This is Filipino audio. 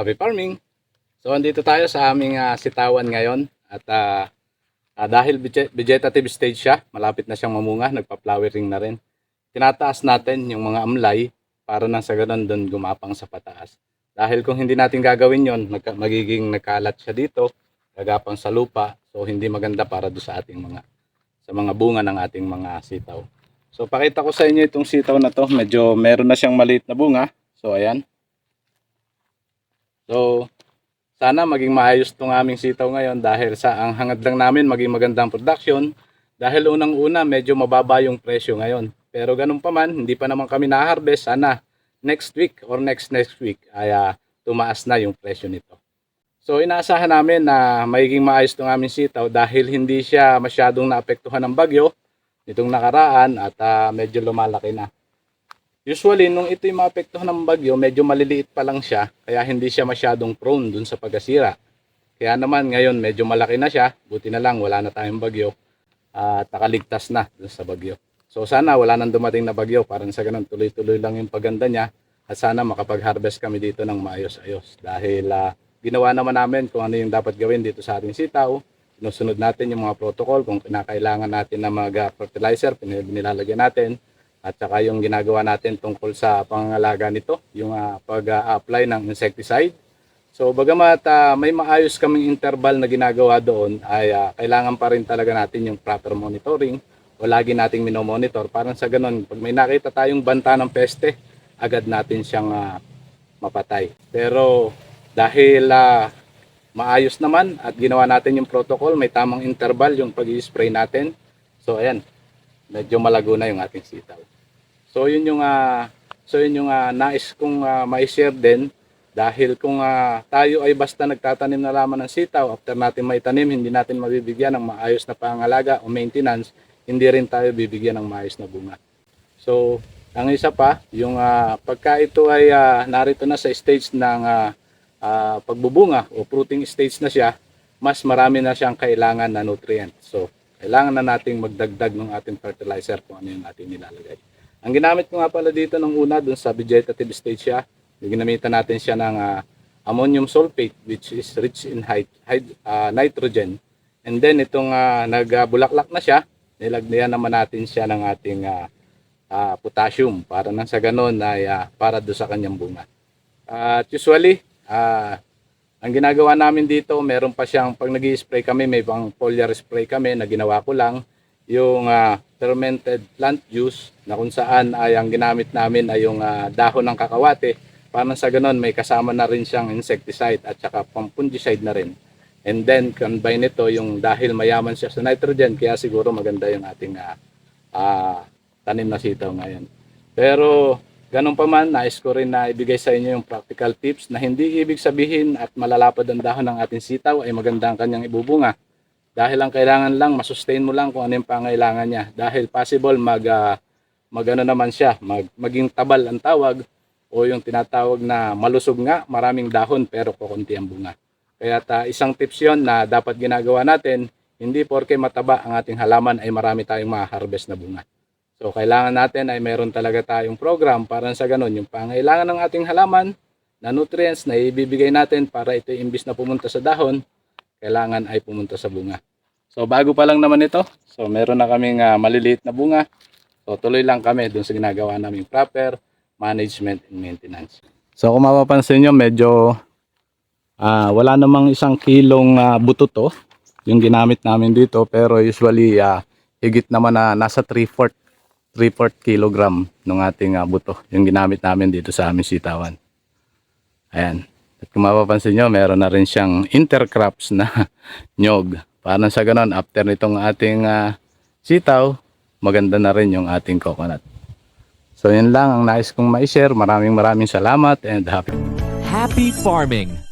Happy Farming! So, andito tayo sa aming ah, sitawan ngayon at ah, ah, dahil vege- vegetative stage siya, malapit na siyang mamunga, nagpa-flowering na rin. Tinataas natin yung mga amlay para nang sa ganun doon gumapang sa pataas. Dahil kung hindi natin gagawin yon, nagka- magiging nagkalat siya dito, gagapang sa lupa, so hindi maganda para do sa ating mga sa mga bunga ng ating mga sitaw. So pakita ko sa inyo itong sitaw na to, medyo meron na siyang maliit na bunga. So ayan. So sana maging maayos tong aming sitaw ngayon dahil sa ang hangad lang namin maging magandang production dahil unang-una medyo mababa yung presyo ngayon. Pero ganun pa man, hindi pa naman kami na-harvest. Sana next week or next next week ay ah, tumaas na yung presyo nito. So inaasahan namin na magiging maayos tong aming sitaw dahil hindi siya masyadong naapektuhan ng bagyo nitong nakaraan at ah, medyo lumalaki na. Usually, nung ito'y maapektuhan ng bagyo, medyo maliliit pa lang siya, kaya hindi siya masyadong prone dun sa pagkasira. Kaya naman ngayon, medyo malaki na siya, buti na lang wala na tayong bagyo at nakaligtas na dun sa bagyo. So sana wala nang dumating na bagyo para sa ganun tuloy-tuloy lang yung paganda niya at sana makapag-harvest kami dito ng maayos-ayos dahil ah, ginawa naman namin kung ano yung dapat gawin dito sa ating sitaw. Sinusunod natin yung mga protocol kung kinakailangan natin na mag fertilizer, pinil- nilalagyan natin at saka yung ginagawa natin tungkol sa pangangalaga nito, yung ah, pag-apply ng insecticide. So bagamat ah, may maayos kaming interval na ginagawa doon ay ah, kailangan pa rin talaga natin yung proper monitoring o lagi nating minomonitor. Parang sa ganun, pag may nakita tayong banta ng peste, agad natin siyang ah, mapatay. Pero dahil ah, maayos naman at ginawa natin yung protocol, may tamang interval yung pag-spray natin. So ayan, medyo malago na yung ating sitaw. So yun yung ah, so yun yung ah, nais kong uh, mai-share din dahil kung ah, tayo ay basta nagtatanim na lamang ng sitaw, after natin may tanim, hindi natin mabibigyan ng maayos na pangalaga o maintenance, hindi rin tayo bibigyan ng maayos na bunga. So, ang isa pa, yung ah, pagka ito ay ah, narito na sa stage ng ah, ah, pagbubunga o fruiting stage na siya, mas marami na siyang kailangan na nutrient. So, kailangan na nating magdagdag ng ating fertilizer kung ano yung ating nilalagay. Ang ginamit ko nga pala dito nung una, dun sa vegetative stage siya, ginamitan natin siya ng ah, ammonium sulfate which is rich in hyd- hyd- ah, nitrogen. And then itong ah, nagbulaklak na siya, nilagyan naman natin siya ng ating ah, ah, potassium para nang sa ganun ay ah, para do sa kanyang bunga. At usually, ah, ang ginagawa namin dito, meron pa siyang, pag nag spray kami, may pang foliar spray kami na ginawa ko lang, yung ah, fermented plant juice na kung saan ay ang ginamit namin ay yung ah, dahon ng kakawate, para sa ganun may kasama na rin siyang insecticide at saka pampungicide na rin. And then combine ito yung dahil mayaman siya sa nitrogen, kaya siguro maganda yung ating ah, ah, tanim na sitaw ngayon. Pero ganun pa man, nais ko rin na ibigay sa inyo yung practical tips na hindi ibig sabihin at malalapad ang dahon ng ating sitaw ay maganda ang kanyang ibubunga. Dahil ang kailangan lang, masustain mo lang kung ano yung pangailangan niya. Dahil possible mag, ah, mag ano naman siya, mag, maging tabal ang tawag o yung tinatawag na malusog nga, maraming dahon pero kukunti ang bunga. Kaya ta, isang tips yon na dapat ginagawa natin, hindi porke mataba ang ating halaman ay marami tayong ma-harvest na bunga. So kailangan natin ay meron talaga tayong program para sa ganun yung pangailangan ng ating halaman na nutrients na ibibigay natin para ito imbis na pumunta sa dahon, kailangan ay pumunta sa bunga. So bago pa lang naman ito, so meron na kaming ah, maliliit na bunga. So tuloy lang kami dun sa ginagawa naming proper management and maintenance. So kung mapapansin nyo, medyo ah, wala namang isang kilong ah, buto to yung ginamit namin dito pero usually ah, higit naman na nasa 3-4 3-4 kilogram ng ating ah, buto yung ginamit namin dito sa aming sitawan. Ayan. At kung mapapansin nyo, meron na rin siyang intercrops na nyog. Para sa ganon, after nitong ating ah, sitaw, maganda na rin yung ating coconut. So yun lang ang nais kong ma-share. Maraming maraming salamat and happy Happy farming.